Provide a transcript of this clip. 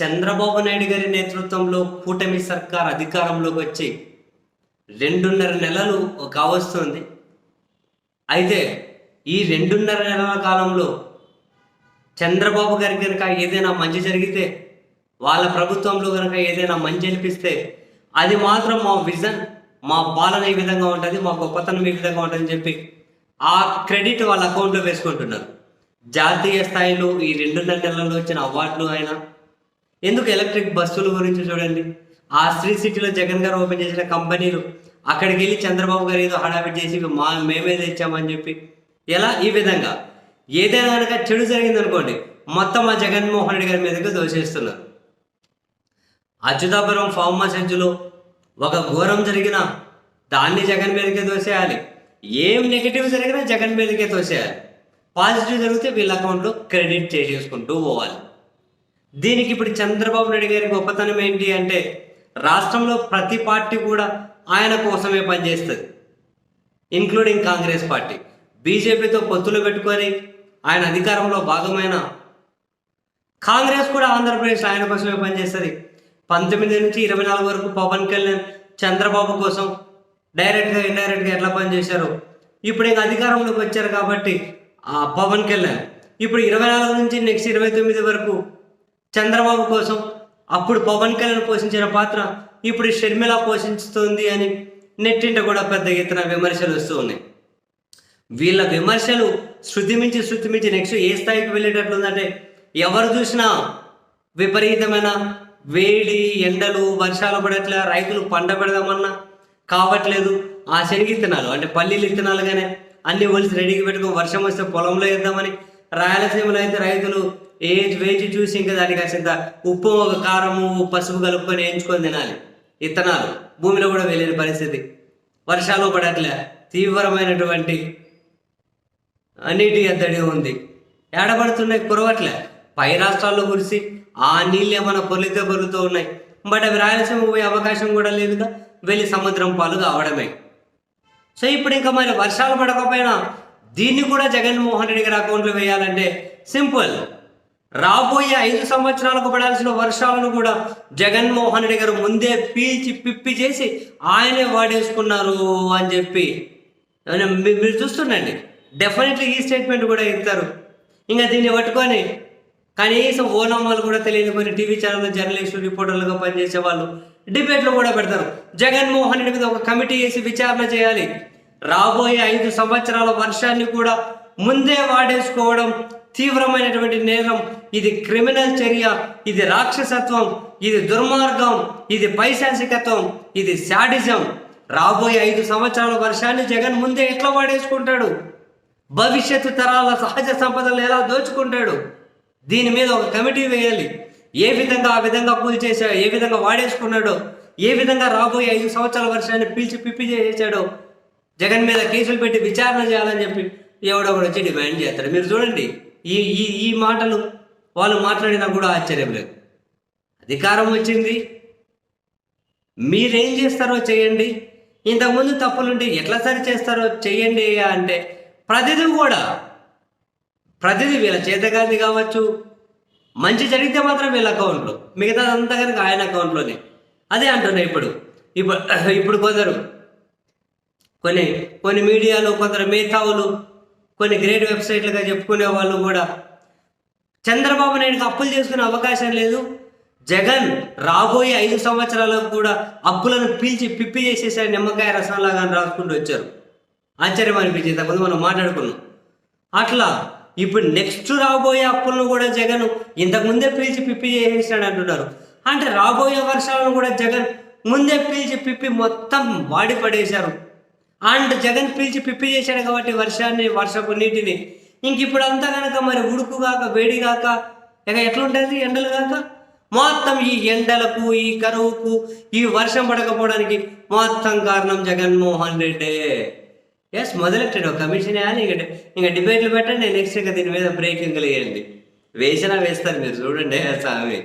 చంద్రబాబు నాయుడు గారి నేతృత్వంలో కూటమి సర్కార్ అధికారంలోకి వచ్చి రెండున్నర నెలలు కావస్తుంది అయితే ఈ రెండున్నర నెలల కాలంలో చంద్రబాబు గారి కనుక ఏదైనా మంచి జరిగితే వాళ్ళ ప్రభుత్వంలో కనుక ఏదైనా మంచి అనిపిస్తే అది మాత్రం మా విజన్ మా పాలన ఈ విధంగా ఉంటుంది మా గొప్పతనం ఈ విధంగా ఉంటుందని చెప్పి ఆ క్రెడిట్ వాళ్ళ అకౌంట్లో వేసుకుంటున్నారు. జాతీయ స్థాయిలో ఈ రెండున్నర నెలల్లో వచ్చిన అవార్డులు అయినా ఎందుకు ఎలక్ట్రిక్ బస్సుల గురించి చూడండి? ఆ శ్రీ సిటీలో జగన్ గారు ఓపెన్ చేసిన కంపెనీలు అక్కడికి వెళ్ళి చంద్రబాబు గారు ఏదో హడావిడి చేసి మా మేమే తెచ్చామని చెప్పి. ఎలా? ఈ విధంగా. ఏదైనా కనుక చెడు జరిగింది అనుకోండి మొత్తం ఆ జగన్మోహన్ రెడ్డి గారి మీదకి దోషేస్తున్నారు. అచ్యుతాపురం ఫార్మా సెంచులో ఒక ఘోరం జరిగినా దాన్ని జగన్ మీదకే తోసేయాలి. ఏం నెగిటివ్ జరిగినా జగన్ మీదకే తోసేయాలి. పాజిటివ్ జరిగితే వీళ్ళ అకౌంట్లో క్రెడిట్ చేసేసుకుంటూ పోవాలి. దీనికి ఇప్పుడు చంద్రబాబు నాయుడు గారి గొప్పతనం ఏంటి అంటే రాష్ట్రంలో ప్రతి పార్టీ కూడా ఆయన కోసమే పనిచేస్తుంది ఇంక్లూడింగ్ కాంగ్రెస్ పార్టీ. బీజేపీతో పొత్తులు పెట్టుకొని ఆయన అధికారంలో భాగమైన కాంగ్రెస్ కూడా ఆంధ్రప్రదేశ్ ఆయన కోసమే పనిచేస్తుంది. పంతొమ్మిది నుంచి ఇరవై నాలుగు వరకు పవన్ కళ్యాణ్ చంద్రబాబు కోసం డైరెక్ట్గా ఇండైరెక్ట్గా ఎట్లా పనిచేశారు? ఇప్పుడు ఇంకా అధికారంలోకి వచ్చారు కాబట్టి ఆ పవన్ కళ్యాణ్. ఇప్పుడు ఇరవై నాలుగు నుంచి నెక్స్ట్ ఇరవై తొమ్మిది వరకు చంద్రబాబు కోసం అప్పుడు పవన్ కళ్యాణ్ పోషించిన పాత్ర ఇప్పుడు షర్మిల పోషిస్తుంది అని నెట్టింట కూడా పెద్ద ఎత్తున విమర్శలు వస్తూ ఉన్నాయి. వీళ్ళ విమర్శలు శృతి మించి శృతి మించి నెక్స్ట్ ఏ స్థాయికి వెళ్ళేటట్లు ఉందంటే ఎవరు చూసినా విపరీతమైన వేడి ఎండలు వర్షాలు పడట్లే రైతులు పంట పెడదామన్నా కావట్లేదు. ఆ శనగ ఇత్తనాలు అంటే పల్లీలు ఇత్తనాలుగానే అన్ని ఒలిసి రెడీగా పెట్టుకో వర్షం వస్తే పొలంలో వేద్దామని రాయలసీమలో అయితే రైతులు ఏజ్ వేచి చూసి ఇంకా దానికి కాసింత ఉప్పు ఒక కారము పసుపు కలుపుకొని వేయించుకొని తినాలి. ఇత్తనాలు. భూమిలో కూడా వెళ్ళిన పరిస్థితి. వర్షాలు పడట్లే. తీవ్రమైనటువంటి నీటి ఎద్దడి ఉంది. ఏడబడుతున్నాయి కురవట్లే. పై రాష్ట్రాల్లో కురిసి ఆ నీళ్ళు ఏమైనా పొలితే పొలుతూ ఉన్నాయి. బట్ అవి రాయలసీమ పోయే అవకాశం కూడా లేదుగా. వెళ్ళి సముద్రం పాలు కావడమే. సో ఇప్పుడు ఇంకా మరి వర్షాలు పడకపోయినా దీన్ని కూడా జగన్మోహన్ రెడ్డి గారి అకౌంట్లో వేయాలంటే సింపుల్. రాబోయే ఐదు సంవత్సరాలకు పడాల్సిన వర్షాలను కూడా జగన్మోహన్ రెడ్డి గారు ముందే పీల్చి పిప్పి చేసి ఆయనే వాడేసుకున్నారు అని చెప్పి. మీరు చూస్తుండండి. డెఫినెట్లీ ఈ స్టేట్మెంట్ కూడా ఇస్తారు. ఇంకా దీన్ని పట్టుకొని కనీసం ఓనామాలు కూడా తెలియని కొన్ని టీవీ ఛానల్ జర్నలిస్టులు రిపోర్టర్లుగా పనిచేసే వాళ్ళు డిబేట్లు కూడా పెడతారు. జగన్మోహన్ రెడ్డి మీద ఒక కమిటీ వేసి విచారణ చేయాలి. రాబోయే ఐదు సంవత్సరాల వర్షాన్ని కూడా ముందే వాడేసుకోవడం తీవ్రమైనటువంటి నేరం. ఇది క్రిమినల్ చర్య ఇది రాక్షసత్వం ఇది దుర్మార్గం ఇది పైశాసికత్వం ఇది శాడిజం. రాబోయే ఐదు సంవత్సరాల వర్షాన్ని జగన్ ముందే ఎట్లా వాడేసుకుంటాడు? భవిష్యత్తు తరాల సహజ సంపదలు ఎలా దోచుకుంటాడు? దీని మీద ఒక కమిటీ వేయాలి. ఏ విధంగా ఆ విధంగా కూల్ చేశాడో ఏ విధంగా వాడేసుకున్నాడో ఏ విధంగా రాబోయే ఐదు సంవత్సరాల వర్షాన్ని పీల్చి పిప్పి చేసాడో జగన్ మీద కేసులు పెట్టి విచారణ చేయాలని చెప్పి ఎవడో ఒకడు వచ్చి డిమాండ్ చేస్తాడు. మీరు చూడండి ఈ ఈ ఈ మాటలు వాళ్ళు మాట్లాడినా కూడా ఆశ్చర్యం లేదు. అధికారం వచ్చింది. మీరేం చేస్తారో చేయండి. ఇంతకుముందు తప్పులుంటే ఎట్లా సరి చేస్తారో చేయండి అంటే ప్రతిదీ కూడా ప్రతిదీ వీళ్ళ చేతగాది కావచ్చు మంచి జరిగితే మాత్రం వీళ్ళ అకౌంట్లో మిగతాదంతా కనుక ఆయన అకౌంట్లోనే. అదే అంటున్నా ఇప్పుడు. ఇప్పుడు ఇప్పుడు కొందరు కొన్ని కొన్ని మీడియాలో కొందరు మేధావులు కొన్ని గ్రేట్ వెబ్సైట్లుగా చెప్పుకునే వాళ్ళు కూడా. చంద్రబాబు నాయుడుకి అప్పులు చేసుకునే అవకాశం లేదు. జగన్ రాబోయే ఐదు సంవత్సరాలకు కూడా అప్పులను పీల్చి పిప్పి చేసేసారి నిమ్మకాయ రసంలాగా అని రాసుకుంటూ వచ్చారు. ఆశ్చర్యం అనిపించింది. ఇంతకుముందు మనం మాట్లాడుకున్నాం. అట్లా ఇప్పుడు నెక్స్ట్ రాబోయే అప్పులను కూడా జగన్ ఇంతకుముందే పీల్చి పిప్పి చేసేసాడు అంటున్నారు. అంటే రాబోయే వర్షాలను కూడా జగన్ ముందే పీల్చి పిప్పి మొత్తం వాడి పడేశారు. అండ్ జగన్ పిలిచి పిప్పి చేశాడు కాబట్టి వర్షాన్ని వర్షపు నీటిని. ఇంక ఇప్పుడు అంతా కనుక మరి ఉడుకు కాక వేడి కాక ఇక ఎట్లుంటుంది ఎండలు కాక మొత్తం ఈ ఎండలకు ఈ కరువుకు ఈ వర్షం పడకపోవడానికి మొత్తం కారణం జగన్మోహన్ రెడ్డి. ఎస్ మొదలెట్టాడు ఒక కమిషన్ వేయాలి. ఇంకా ఇంకా డిబేట్లు పెట్టండి నెక్స్ట్ ఇంకా దీని మీద బ్రేకింగ్లు వేయండి. వేసినా వేస్తారు మీరు చూడండి స్వామి.